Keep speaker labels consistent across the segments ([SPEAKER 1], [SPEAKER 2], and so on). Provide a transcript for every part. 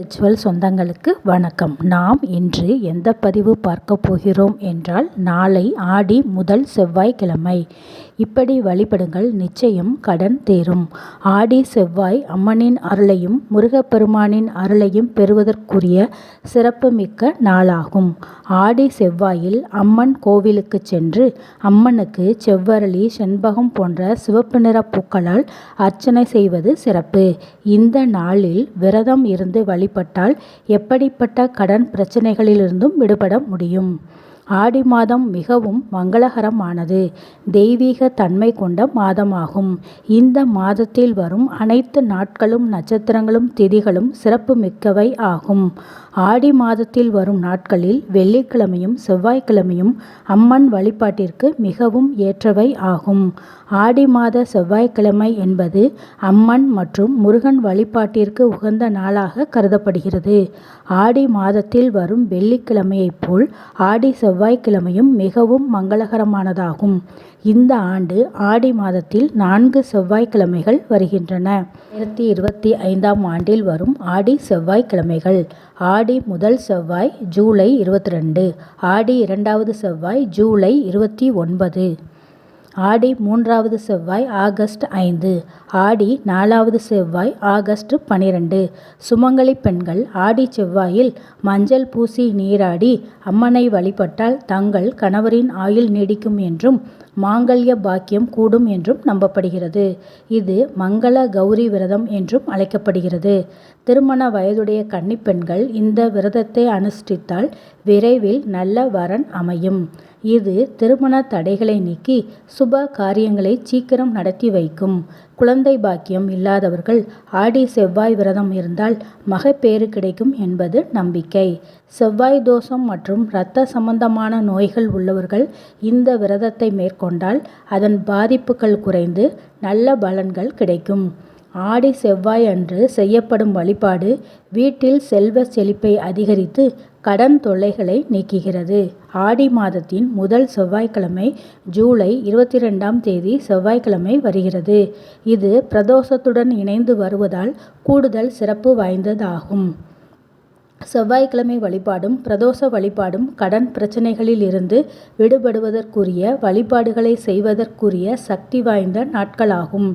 [SPEAKER 1] Spiritual சொந்தங்களுக்கு வணக்கம். நாம் இன்று எந்த பதிவு பார்க்க போகிறோம் என்றால் நாளை ஆடி முதல் செவ்வாய்க்கிழமை. இப்படி வழிபடுங்கள் நிச்சயம் கடன் தேரும். ஆடி செவ்வாய் அம்மனின் அருளையும் முருகப்பெருமானின் அருளையும் பெறுவதற்குரிய சிறப்புமிக்க நாளாகும். ஆடி செவ்வாயில் அம்மன் கோவிலுக்கு சென்று அம்மனுக்கு செவ்வரளி செண்பகம் போன்ற சிவப்பு நிற பூக்களால் அர்ச்சனை செய்வது சிறப்பு. இந்த நாளில் விரதம் இருந்து வழி வழிபட்டால் எப்படிப்பட்ட கடன் பிரச்சனைகளிலிருந்தும் விடுபட முடியும். ஆடி மாதம் மிகவும் மங்களகரமானது. தெய்வீக தன்மை கொண்ட மாதமாகும். இந்த மாதத்தில் வரும் அனைத்து நாட்களும் நட்சத்திரங்களும் திதிகளும் சிறப்பு மிக்கவை ஆகும். ஆடி மாதத்தில் வரும் நாட்களில் வெள்ளிக்கிழமையும் செவ்வாய்க்கிழமையும் அம்மன் வழிபாட்டிற்கு மிகவும் ஏற்றவை ஆகும். ஆடி மாத செவ்வாய்க்கிழமை என்பது அம்மன் மற்றும் முருகன் வழிபாட்டிற்கு உகந்த நாளாக கருதப்படுகிறது. ஆடி மாதத்தில் வரும் வெள்ளிக்கிழமையைப் போல் ஆடி செவ்வாய்க்கிழமையும் மிகவும் மங்களகரமானதாகும். இந்த ஆண்டு ஆடி மாதத்தில் நான்கு செவ்வாய்க்கிழமைகள் வருகின்றன. ஆயிரத்தி இருபத்தி ஐந்தாம் ஆண்டில் வரும் ஆடி செவ்வாய்க்கிழமைகள். ஆடி முதல் செவ்வாய் ஜூலை இருபத்தி ரெண்டு ஆடி இரண்டாவது செவ்வாய் ஜூலை இருபத்தி ஒன்பது. ஆடி மூன்றாவது செவ்வாய் ஆகஸ்ட் ஐந்து. ஆடி நாலாவது செவ்வாய் ஆகஸ்ட் பனிரெண்டு. சுமங்கலி பெண்கள் ஆடி செவ்வாயில் மஞ்சள் பூசி நீராடி அம்மனை வழிபட்டால் தங்கள் கணவரின் ஆயுள் நீடிக்கும் என்றும் மாங்கல்ய பாக்கியம் கூடும் என்றும் நம்பப்படுகிறது. இது மங்கள கௌரி விரதம் என்றும் அழைக்கப்படுகிறது. திருமண வயதுடைய கன்னிப்பெண்கள் இந்த விரதத்தை அனுஷ்டித்தால் விரைவில் நல்ல வரன் அமையும். இது திருமண தடைகளை நீக்கி சுப காரியங்களை சீக்கிரம் நடத்தி வைக்கும். குழந்தை பாக்கியம் இல்லாதவர்கள் ஆடி செவ்வாய் விரதம் இருந்தால் மகப்பேறு கிடைக்கும் என்பது நம்பிக்கை. செவ்வாய் தோஷம் மற்றும் இரத்த சம்பந்தமான நோய்கள் உள்ளவர்கள் இந்த விரதத்தை கொண்டால் அதன் பாதிப்புகள் குறைந்து நல்ல பலன்கள் கிடைக்கும். ஆடி செவ்வாய் அன்று செய்யப்படும் வழிபாடு வீட்டில் செல்வ செழிப்பை அதிகரித்து கடன் தொல்லைகளை நீக்குகிறது. ஆடி மாதத்தின் முதல் செவ்வாய்க்கிழமை ஜூலை இருபத்தி ரெண்டாம் தேதி செவ்வாய்க்கிழமை வருகிறது. இது பிரதோஷத்துடன் இணைந்து வருவதால் கூடுதல் சிறப்பு வாய்ந்ததாகும். செவ்வாய்க்கிழமை வழிபாடும் பிரதோஷ வழிபாடும் கடன் பிரச்சனைகளில் இருந்து விடுபடுவதற்குரிய வழிபாடுகளை செய்வதற்குரிய சக்தி வாய்ந்த நாட்களாகும்.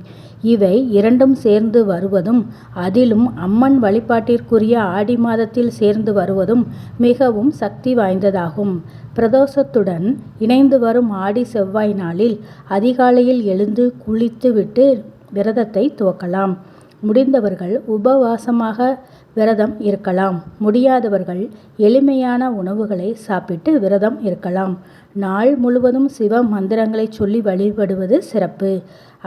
[SPEAKER 1] இவை இரண்டும் சேர்ந்து வருவதும் அதிலும் அம்மன் வழிபாட்டிற்குரிய ஆடி மாதத்தில் சேர்ந்து வருவதும் மிகவும் சக்தி வாய்ந்ததாகும். பிரதோஷத்துடன் இணைந்து வரும் ஆடி செவ்வாய் நாளில் அதிகாலையில் எழுந்து குளித்துவிட்டு விரதத்தை துவக்கலாம். முடிந்தவர்கள் உபவாசமாக விரதம் இருக்கலாம். முடியாதவர்கள் எளிமையான உணவுகளை சாப்பிட்டு விரதம் இருக்கலாம். நாள் முழுவதும் சிவ மந்திரங்களை சொல்லி வழிபடுவது சிறப்பு.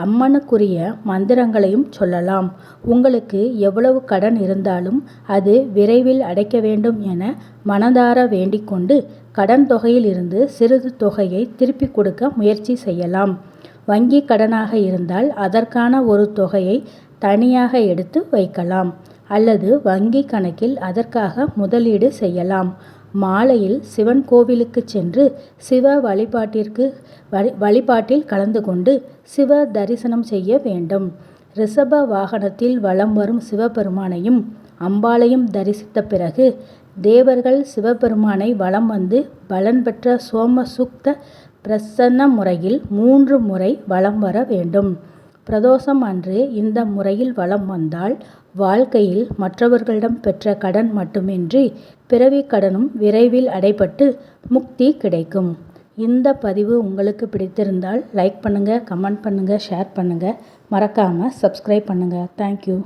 [SPEAKER 1] அம்மனுக்குரிய மந்திரங்களையும் சொல்லலாம். உங்களுக்கு எவ்வளவு கடன் இருந்தாலும் அது விரைவில் அடைக்க வேண்டும் என மனதார வேண்டிக் கொண்டு கடன் தொகையில் இருந்து சிறிது தொகையை திருப்பிக் கொடுக்க முயற்சி செய்யலாம். வங்கி கடனாக இருந்தால் அதற்கான ஒரு தொகையை தனியாக எடுத்து வைக்கலாம். அல்லது வங்கி கணக்கில் அதற்காக முதலீடு செய்யலாம். மாலையில் சிவன் கோவிலுக்கு சென்று சிவ வழிபாட்டிற்கு வழி வழிபாட்டில் கலந்து கொண்டு சிவ தரிசனம் செய்ய வேண்டும். ரிஷப வாகனத்தில் வலம் வரும் சிவபெருமானையும் அம்பாளையும் தரிசித்த பிறகு தேவர்கள் சிவபெருமானை வலம் வந்து பலன் பெற்ற சோம சுக்த பிரசன்ன முறையில் மூன்று முறை வலம் வர வேண்டும். பிரதோஷம் அன்று இந்த முறையில் வலம் வந்தால் வாழ்க்கையில் மற்றவர்களிடம் பெற்ற கடன் மட்டுமின்றி பிறவி கடனும் விரைவில் அடைபட்டு முக்தி கிடைக்கும். இந்த பதிவு உங்களுக்கு பிடித்திருந்தால் லைக் பண்ணுங்கள் கமெண்ட் பண்ணுங்கள் ஷேர் பண்ணுங்கள் மறக்காமல் சப்ஸ்கிரைப் பண்ணுங்கள் தேங்க்யூ